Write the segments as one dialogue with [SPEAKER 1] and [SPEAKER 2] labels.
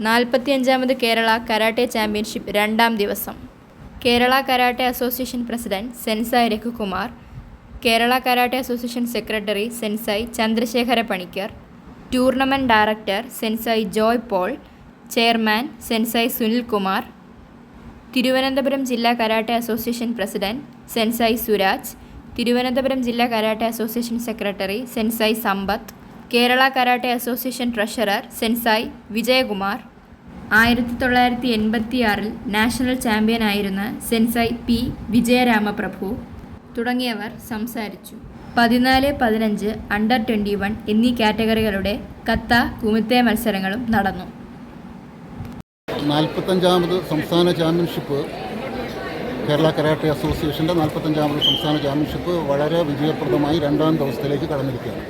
[SPEAKER 1] നാൽപ്പത്തിയഞ്ചാമത് Kerala karate championship രണ്ടാം ദിവസം. Kerala karate association president sensei Raghukumar Kerala karate association secretary sensei Chandrasekhara Panicker tournament director sensei Joy Paul chairman sensei Sunilkumar Thiruvananthapuram ജില്ലാ karate association president sensei Suraj Thiruvananthapuram ജില്ലാ karate association secretary sensei Sampath Kerala karate association treasurer sensei Vijayakumar ആയിരത്തി തൊള്ളായിരത്തി എൺപത്തിയാറിൽ national ചാമ്പ്യനായിരുന്ന sensei P. Vijayaramaprabhu തുടങ്ങിയവർ സംസാരിച്ചു. പതിനാല് പതിനഞ്ച് അണ്ടർ ട്വന്റി വൺ എന്നീ കാറ്റഗറികളുടെ കത്ത കുമിത്തെ മത്സരങ്ങളും നടന്നു.
[SPEAKER 2] നാൽപ്പത്തഞ്ചാമത് സംസ്ഥാന ചാമ്പ്യൻഷിപ്പ് കേരള കരാട്ടെ അസോസിയേഷന്റെ നാൽപ്പത്തഞ്ചാമത് സംസ്ഥാന ചാമ്പ്യൻഷിപ്പ് വളരെ വിജയപ്രദമായി രണ്ടാം ദിവസത്തിലേക്ക് കടന്നിരിക്കുകയാണ്.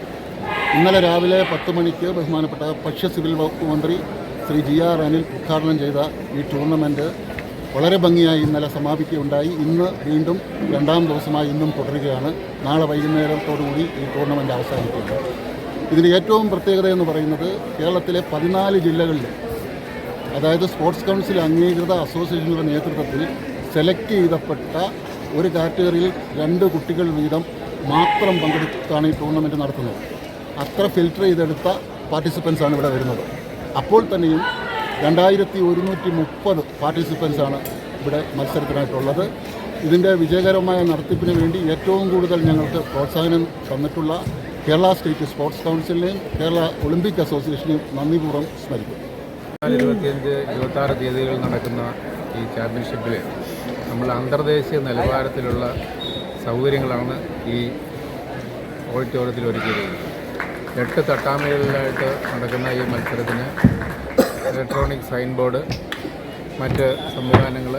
[SPEAKER 2] ഇന്നലെ രാവിലെ പത്ത് മണിക്ക് ബഹുമാനപ്പെട്ട ഭക്ഷ്യ സിവിൽ വകുപ്പ് മന്ത്രി ശ്രീ ജി ആർ അനിൽ ഉദ്ഘാടനം ചെയ്ത ഈ ടൂർണമെന്റ് വളരെ ഭംഗിയായി ഇന്നലെ സമാപിക്കുകയുണ്ടായി. ഇന്ന് വീണ്ടും രണ്ടാം ദിവസമായി ഇന്നും തുടരുകയാണ്. നാളെ വൈകുന്നേരത്തോടുകൂടി ഈ ടൂർണമെന്റ് അവസാനിക്കുന്നത് ഇതിന് ഏറ്റവും പ്രത്യേകത എന്ന് പറയുന്നത് കേരളത്തിലെ പതിനാല് ജില്ലകളിൽ അതായത് സ്പോർട്സ് കൗൺസിൽ അംഗീകൃത അസോസിയേഷനുകളുടെ നേതൃത്വത്തിൽ സെലക്ട് ചെയ്തപ്പെട്ട ഒരു കാറ്റഗറിയിൽ രണ്ട് കുട്ടികൾ വീതം മാത്രം പങ്കെടുത്താണ് ഈ ടൂർണമെന്റ് നടത്തുന്നത്. അത്ര ഫിൽറ്റർ ചെയ്തെടുത്ത പാർട്ടിസിപ്പൻസാണ് ഇവിടെ വരുന്നത്. അപ്പോൾ തന്നെയും രണ്ടായിരത്തി ഒരുന്നൂറ്റി മുപ്പത് പാർട്ടിസിപ്പൻസാണ് ഇവിടെ മത്സരത്തിനായിട്ടുള്ളത്. ഇതിന്റെ വിജയകരമായ നടത്തിപ്പിന് വേണ്ടി ഏറ്റവും കൂടുതൽ ഞങ്ങൾക്ക് പ്രോത്സാഹനം തന്നിട്ടുള്ള കേരള സ്റ്റേറ്റ് സ്പോർട്സ് കൗൺസിലിനെയും കേരള ഒളിമ്പിക് അസോസിയേഷനെയും നന്ദിപൂർവം സ്മരിക്കുന്നു.
[SPEAKER 3] ഇരുപത്തിയഞ്ച് ഇരുപത്താറ് തീയതികളിൽ നടക്കുന്ന ഈ ചാമ്പ്യൻഷിപ്പിൽ നമ്മൾ അന്തർദേശീയ നിലവാരത്തിലുള്ള സൗകര്യങ്ങളാണ് ഈ ഓഡിറ്റോറിയത്തിൽ ഒരുക്കിയിരിക്കുന്നത്. എട്ട് തട്ടാമകളിലായിട്ട് നടക്കുന്ന ഈ മത്സരത്തിന് ഇലക്ട്രോണിക് സൈൻ ബോർഡ് മറ്റ് സംവിധാനങ്ങൾ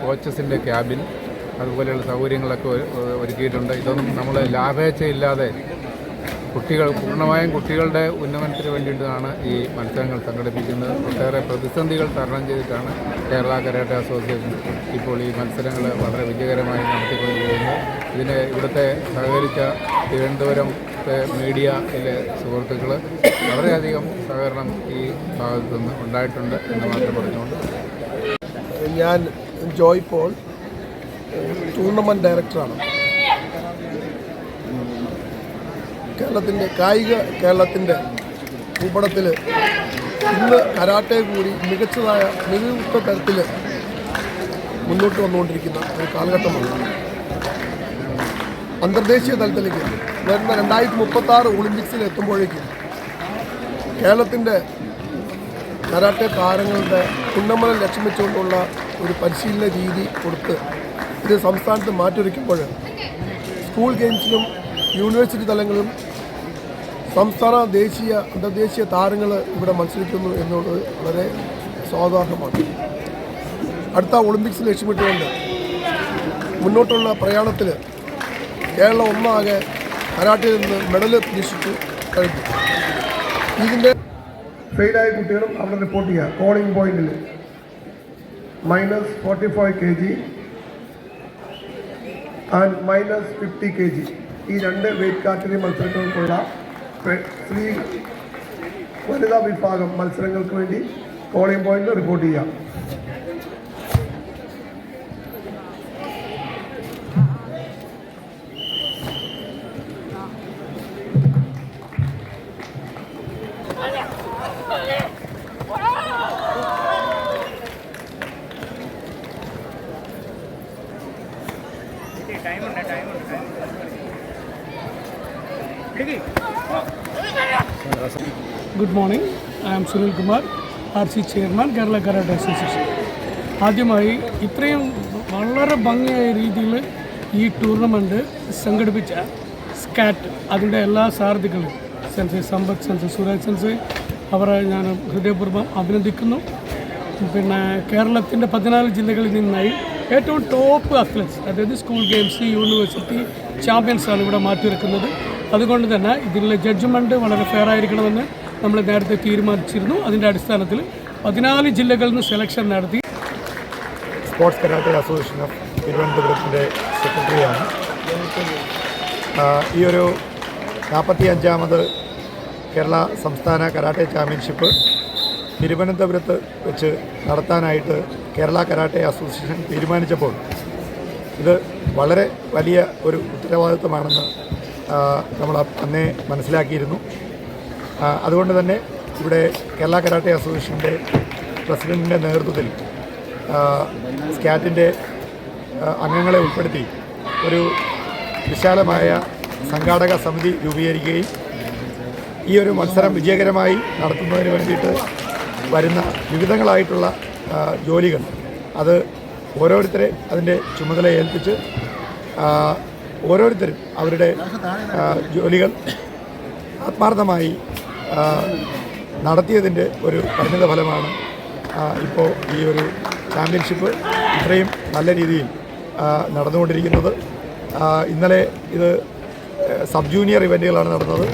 [SPEAKER 3] കോച്ചസിന്റെ ക്യാബിൻ അതുപോലെയുള്ള സൗകര്യങ്ങളൊക്കെ ഒരു- ഒരുക്കിയിട്ടുണ്ട്. ഇതൊന്നും നമ്മൾ ലാഭേച്ഛയില്ലാതെ കുട്ടികൾ പൂർണമായും കുട്ടികളുടെ ഉന്നമനത്തിന് വേണ്ടിയിട്ടാണ് ഈ മത്സരങ്ങൾ സംഘടിപ്പിക്കുന്നത്. ഒട്ടേറെ പ്രതിസന്ധികൾ തരണം ചെയ്തിട്ടാണ് കേരള കരാട്ടെ അസോസിയേഷൻ ഇപ്പോൾ ഈ മത്സരങ്ങൾ വളരെ വിജയകരമായി നടത്തിക്കൊണ്ടിരിക്കുന്നത്. ഇതിന് ഇവിടുത്തെ സഹകരിച്ച തിരുവനന്തപുരം മീഡിയയിലെ സുഹൃത്തുക്കൾ വളരെയധികം സഹകരണം ഈ ഭാഗത്തു നിന്ന് ഉണ്ടായിട്ടുണ്ട് എന്ന് മാത്രം പറഞ്ഞുകൊണ്ട്.
[SPEAKER 4] ഞാൻ ജോയ് പോൾ ടൂർണമെന്റ് ഡയറക്ടറാണ്. കേരളത്തിന്റെ കായിക കേരളത്തിന്റെ ഭൂപടത്തിൽ ഇന്ന് കരാട്ടെ കൂടി മികച്ചതായ മികവുറ്റ തരത്തിൽ മുന്നോട്ട് വന്നുകൊണ്ടിരിക്കുന്ന ഒരു കാലഘട്ടമാണ്. അന്തർദേശീയ തലത്തിലേക്ക് വരുന്ന രണ്ടായിരത്തി മുപ്പത്തി ആറ് ഒളിമ്പിക്സിൽ എത്തുമ്പോഴേക്കും കേരളത്തിന്റെ കരാട്ടെ താരങ്ങളുടെ ഉന്നമനം ലക്ഷ്യം വെച്ചുകൊണ്ടുള്ള ഒരു പരിശീലന രീതി കൊടുത്ത് ഇത് സംസ്ഥാനത്ത് മാറ്റൊരുക്കുമ്പോൾ സ്കൂൾ ഗെയിംസിലും യൂണിവേഴ്സിറ്റി തലങ്ങളിലും സംസ്ഥാന ദേശീയ അന്തർദേശീയ താരങ്ങൾ ഇവിടെ മത്സരിക്കുന്നു എന്നുള്ളത് വളരെ സ്വാഗതാർഹമാണ് അടുത്ത ഒളിമ്പിക്സ് ലക്ഷ്യമിട്ടുകൊണ്ട് മുന്നോട്ടുള്ള പ്രയാണത്തിൽ കേരളം ഒന്നാകെ കരാട്ടയിൽ നിന്ന് മെഡൽ പ്രതീക്ഷിച്ചു കഴിഞ്ഞു. ഇതിന്റെ ഫെയിലായ കുട്ടികളും അവിടെ റിപ്പോർട്ട് ചെയ്യുക കോളിംഗ് പോയിന്റിൽ minus forty five K G and minus fifty K G. ഈ രണ്ട് വെയിറ്റ് കാറ്റഗറി മത്സരങ്ങൾക്കുള്ള വനിതാ വിഭാഗം മത്സരങ്ങൾക്ക് വേണ്ടി പോളിംഗ് പോയിന്റിൽ റിപ്പോർട്ട് ചെയ്യാം.
[SPEAKER 5] Good morning I am Sunil Kumar R C chairman Kerala karate association ആദ്യമായി ഇത്രയും വളരെ ഭംഗിയായ രീതിയിൽ ഈ ടൂർണമെന്റ് സംഘടിപ്പിച്ച സ്കാറ്റ് അതിന്റെ എല്ലാ സാരഥികളും sensei Sampath sensei Suresh sensei അവരെ ഞാൻ ഹൃദയപൂർവം അഭിനന്ദിക്കുന്നു. പിന്നെ കേരളത്തിന്റെ പതിനാല് ജില്ലകളിൽ നിന്നായി ഏറ്റവും ടോപ്പ് അത്ലറ്റ്സ് അതായത് സ്കൂൾ ഗെയിംസ് യൂണിവേഴ്സിറ്റി ചാമ്പ്യൻസാണ് ഇവിടെ മാറ്റിവെക്കുന്നത്. അതുകൊണ്ട് തന്നെ ഇതിലെ ജഡ്ജ്മെന്റ് വളരെ ഫെയർ ആയിരിക്കണമെന്ന് നമ്മൾ നേരത്തെ തീരുമാനിച്ചിരുന്നു. അതിന്റെ അടിസ്ഥാനത്തിൽ പതിനാല് ജില്ലകളിൽ നിന്ന് സെലക്ഷൻ നടത്തി.
[SPEAKER 6] സ്പോർട്സ് കരാട്ടെ അസോസിയേഷൻ ഓഫ് തിരുവനന്തപുരത്തിന്റെ സെക്രട്ടറിയാണ് ഈ ഒരു നാൽപ്പത്തി അഞ്ചാമത് കേരള സംസ്ഥാന കരാട്ടെ ചാമ്പ്യൻഷിപ്പ് തിരുവനന്തപുരത്ത് വെച്ച് നടത്താനായിട്ട് കേരള കരാട്ടെ അസോസിയേഷൻ തീരുമാനിച്ചപ്പോൾ ഇത് വളരെ വലിയ ഒരു ഉത്തരവാദിത്വമാണെന്ന് നമ്മൾ അന്നേ മനസ്സിലാക്കിയിരുന്നു. അതുകൊണ്ട് തന്നെ ഇവിടെ കേരള കരാട്ടെ അസോസിയേഷന്റെ പ്രസിഡന്റിന്റെ നേതൃത്വത്തിൽ സ്കാറ്റിന്റെ അംഗങ്ങളെ ഉൾപ്പെടുത്തി ഒരു വിശാലമായ സംഘാടക സമിതി രൂപീകരിക്കുകയും ഈ ഒരു മത്സരം വിജയകരമായി നടത്തുന്നതിന് വേണ്ടിയിട്ട് വരുന്ന വിവിധങ്ങളായിട്ടുള്ള ജോലികൾ. അത് ഓരോരുത്തരെ അതിന്റെ ചുമതല ഏൽപ്പിച്ച് ഓരോരുത്തരും അവരുടെ ജോലികൾ ആത്മാർത്ഥമായി നടത്തിയതിന്റെ ഒരു പരിണിത ഫലമാണ് ഇപ്പോൾ ഈ ഒരു ചാമ്പ്യൻഷിപ്പ് ഇത്രയും നല്ല രീതിയിൽ നടന്നുകൊണ്ടിരിക്കുന്നത്. ഇന്നലെ ഇത് സബ് ജൂനിയർ ഇവന്റുകളാണ് നടന്നത്.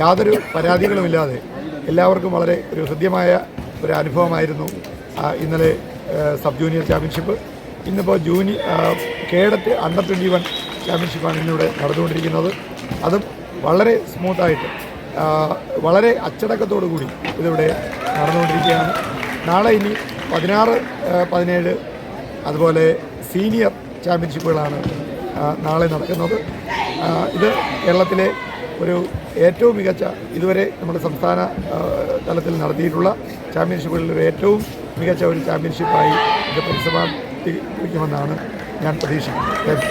[SPEAKER 6] യാതൊരു പരാതികളുമില്ലാതെ എല്ലാവർക്കും വളരെ ഒരു ഹൃദ്യമായ ഒരു അനുഭവമായിരുന്നു ഇന്നലെ സബ് ജൂനിയർ ചാമ്പ്യൻഷിപ്പ്. ഇന്നിപ്പോൾ junior cadet under twenty one ചാമ്പ്യൻഷിപ്പാണ് ഇന്നിവിടെ നടന്നുകൊണ്ടിരിക്കുന്നത്. അതും വളരെ സ്മൂത്തായിട്ട് വളരെ അച്ചടക്കത്തോടുകൂടി ഇതിവിടെ നടന്നുകൊണ്ടിരിക്കുകയാണ്. നാളെ ഇനി പതിനാറ് പതിനേഴ് അതുപോലെ സീനിയർ ചാമ്പ്യൻഷിപ്പുകളാണ് നാളെ നടക്കുന്നത്. ഇത് കേരളത്തിലെ ഒരു ഏറ്റവും മികച്ച ഇതുവരെ നമ്മുടെ സംസ്ഥാന തലത്തിൽ നടത്തിയിട്ടുള്ള ചാമ്പ്യൻഷിപ്പുകളിൽ ഏറ്റവും മികച്ച ഒരു ചാമ്പ്യൻഷിപ്പായി ഇത് പ്രതിസമാപിക്കുമെന്നാണ് ഞാൻ പ്രതീക്ഷിക്കുന്നത്.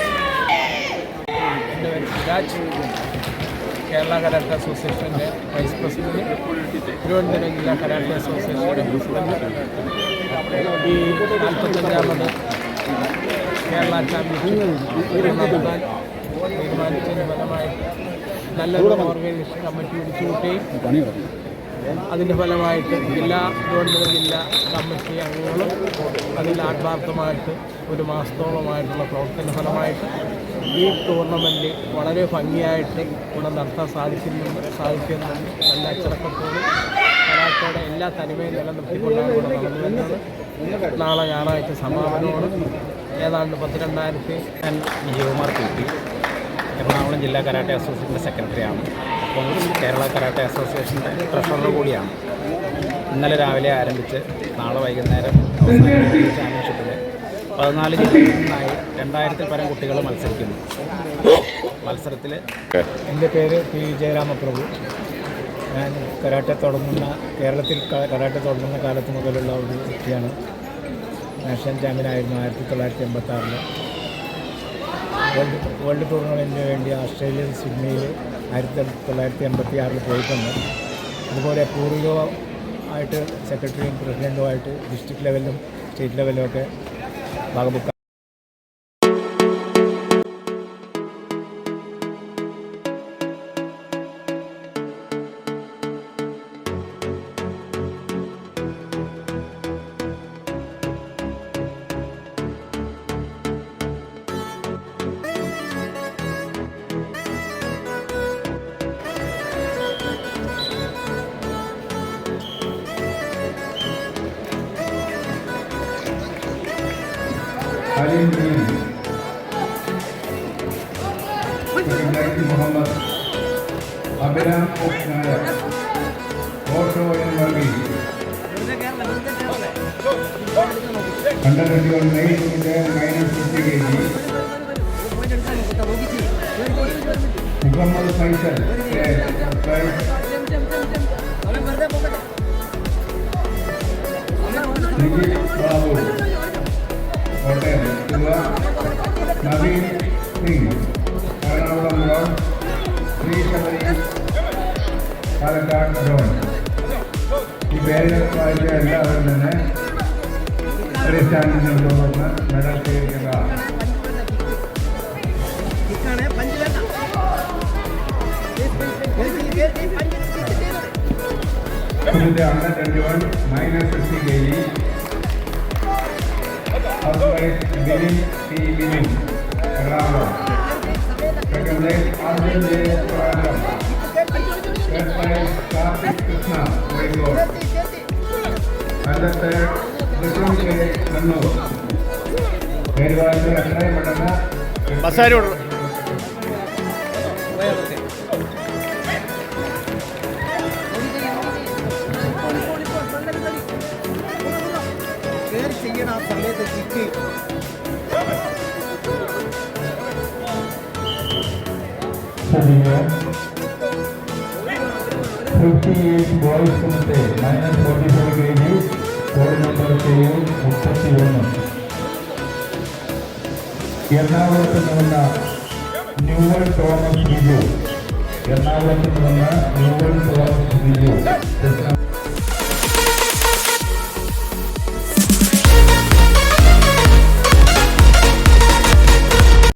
[SPEAKER 7] കേരള കരാട്ടെ അസോസിയേഷന്റെ വൈസ് പ്രസിഡന്റ് തിരുവനന്തപുരം ജില്ലാ കരാട്ടെ അസോസിയേഷന്റെ പ്രസിഡന്റ് ഈ നാൽപ്പത്തഞ്ചാമത് കേരള ചാമ്പ്യൻഷിപ്പ് നടത്താൻ തീരുമാനിച്ചതിന് ഫലമായി നല്ലൊരു ഓർഗനൈസേഷൻ കമ്മിറ്റി പിടിച്ചുകൂട്ടുകയും അതിന്റെ ഫലമായിട്ട് ജില്ലാ തിരുവനന്തപുരം ജില്ലാ കമ്മിറ്റി അംഗങ്ങളും അതിൽ ആത്മാർത്ഥമായിട്ട് ഒരു മാസത്തോളമായിട്ടുള്ള പ്രവർത്തന ഫലമായിട്ട് ഈ ടൂർണമെന്റ് വളരെ ഭംഗിയായിട്ട് ഇവിടെ നടത്താൻ സാധിക്കുന്നുണ്ട് സാധിക്കുന്നുണ്ട്. നല്ല അച്ചടക്കത്തോടും കലാശയുടെ എല്ലാ തനിമയും നിലനിർത്തിക്കൊണ്ടാണ് ഇവിടെ നടന്നു നാളെ ഞായറാഴ്ച സമാപനമാണ്. ഏതാണ്ട് പത്തിരണ്ടായിരത്തി
[SPEAKER 8] ഞാൻ വിജയകുമാർ പി എറണാകുളം ജില്ലാ കരാട്ടെ അസോസിയേഷന്റെ സെക്രട്ടറിയാണ്. അപ്പം കേരള കരാട്ടെ അസോസിയേഷന്റെ ട്രഷറർ കൂടിയാണ്. ഇന്നലെ രാവിലെ ആരംഭിച്ച് നാളെ വൈകുന്നേരം ചാമ്പ്യൻഷിപ്പിൽ പതിനാല് ജില്ലകളിൽ നിന്നായി രണ്ടായിരത്തിൽ പരം കുട്ടികൾ മത്സരിക്കുന്നു മത്സരത്തിൽ
[SPEAKER 9] എന്റെ പേര് പി ജയരാമപ്രഭു ഞാൻ കരാട്ടെ തുടങ്ങുന്ന കേരളത്തിൽ കരാട്ടെ തുടങ്ങുന്ന കാലത്ത് മുതലുള്ള ഒരു വ്യക്തിയാണ്. നാഷണൽ ചാമ്പ്യനായിരുന്നു ആയിരത്തി തൊള്ളായിരത്തി എൺപത്തി ആറിൽ വേൾഡ് വേൾഡ് ടൂർണമെന്റിന് വേണ്ടി ഓസ്ട്രേലിയയിൽ സിഡ്നിയിൽ ആയിരത്തി തൊള്ളായിരത്തി എൺപത്തി ആറിൽ പോയിട്ടുണ്ട്. അതുപോലെ പൂർവികമായിട്ട് സെക്രട്ടറിയും പ്രസിഡന്റുമായിട്ട് ഡിസ്ട്രിക്ട് ലെവലിലും സ്റ്റേറ്റ് ലെവലിലും ഒക്കെ ഭാഗബുക്ക്
[SPEAKER 3] Secretary Muhammad Abiram Oknayak, Otto N. Varghese, Under 21 male India minus 50 kg, Muhammad Faisal, Chair, start drone ಈ ಬೇರೆ ರಾಜ್ಯ ಎಲ್ಲ ಅವರನ್ನೇ ರಾಜಸ್ಥಾನದಲ್ಲಿ ಹೋಗೋಣ medal ತೆಗೆದಿಲ್ಲ under twenty one minus fifty K G first prize billing टी बिलिंग Ram second prize Arjun Dev And the third, Vikram K. Kannur. പേര് വായിച്ച് എത്രയും പെട്ടെന്ന് fifty eight boys കുന്നത്തെ minus forty four K G code number K U മുപ്പത്തി ഒന്ന് എറണാകുളത്ത് നിന്ന ന്യൂവൽ തോമസ് ബിജു എറണാകുളത്ത് നിന്ന് ന്യൂവൽ തോമസ് ബിജു